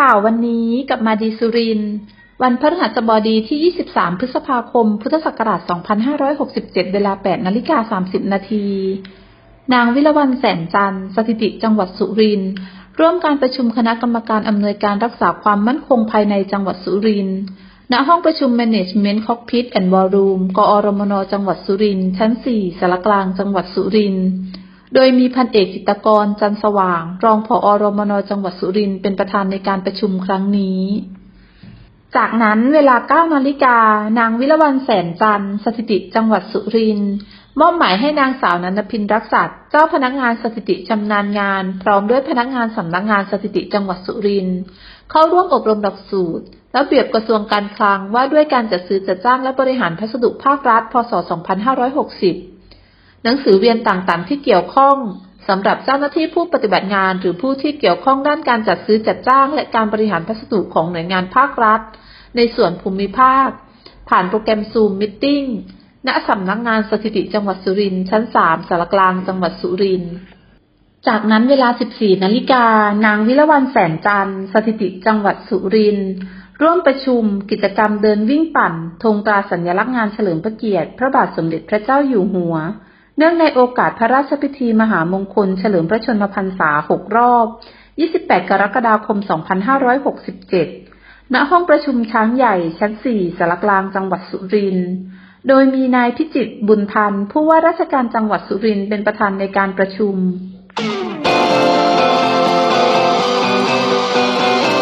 ข่าววันนี้กับมาดีสุริน วันพฤหัสบดีที่ 23 พฤษภาคม พุทธศักราช 2567 เวลา 8 นาฬิกา 30 นาที นางวิรวรรณแสนจันทร์ สถิติจังหวัดสุรินทร์ ร่วมการประชุมคณะกรรมการอำนวยการรักษาความมั่นคงภายในจังหวัดสุรินทร์ ณ ห้องประชุม Management Cockpit and Ballroom กอรมน จังหวัดสุรินทร์ ชั้น 4สารกลาง จังหวัดสุรินทร์ โดยมีพันเอกจิตกรจันสว่าง รองผอรมนจังหวัดสุรินทร์เป็นประธานในการประชุมครั้งนี้ จากนั้นเวลา9นาฬิกานางวิรวรรณแสนจันทร์สถิติจังหวัดสุรินทร์มอบหมายให้นางสาวนันทพินรักษัตเจ้าพนักงานสถิติชำนาญงาน พร้อมด้วยพนักงานสำนักงานสถิติจังหวัดสุรินทร์เข้าร่วมอบรมหลักสูตรและเปรียบกระทรวงการคลังว่าด้วยการจัดซื้อจัดจ้างและบริหารพัสดุภาครัฐ พศ 2560 หนังสือเวียนต่างๆ ที่เกี่ยวข้องสำหรับเจ้าหน้าที่ผู้ปฏิบัติงาน หรือผู้ที่เกี่ยวข้องด้านการจัดซื้อจัดจ้าง และการบริหารพัสดุของหน่วยงานภาครัฐ ในส่วนภูมิภาค ผ่านโปรแกรมซูมมิทติ้งณสำนักงานสถิติจังหวัดสุรินทร์ชั้น 3สารกลางจังหวัดสุรินทร์จากนั้นเวลา 14 นาฬิกา นางวิรวรรณแสนจันทร์สถิติจังหวัดสุรินทร์ร่วมประชุมกิจกรรมเดินวิ่งปั่นธงตราสัญลักษณ์งานเฉลิมพระเกียรติ พระบาทสมเด็จพระเจ้าอยู่หัว เนื่องในโอกาสพระราชพิธีมหามงคล เฉลิมพระชนมพรรษา 6 รอบ 28 กรกฎาคม 2567 ณ ห้องประชุมช้างใหญ่ชั้น 4สารกลางจังหวัดสุรินทร์ โดยมีนายพิจิตบุญพันธ์ผู้ว่าราชการจังหวัดสุรินทร์เป็นประธานในการประชุม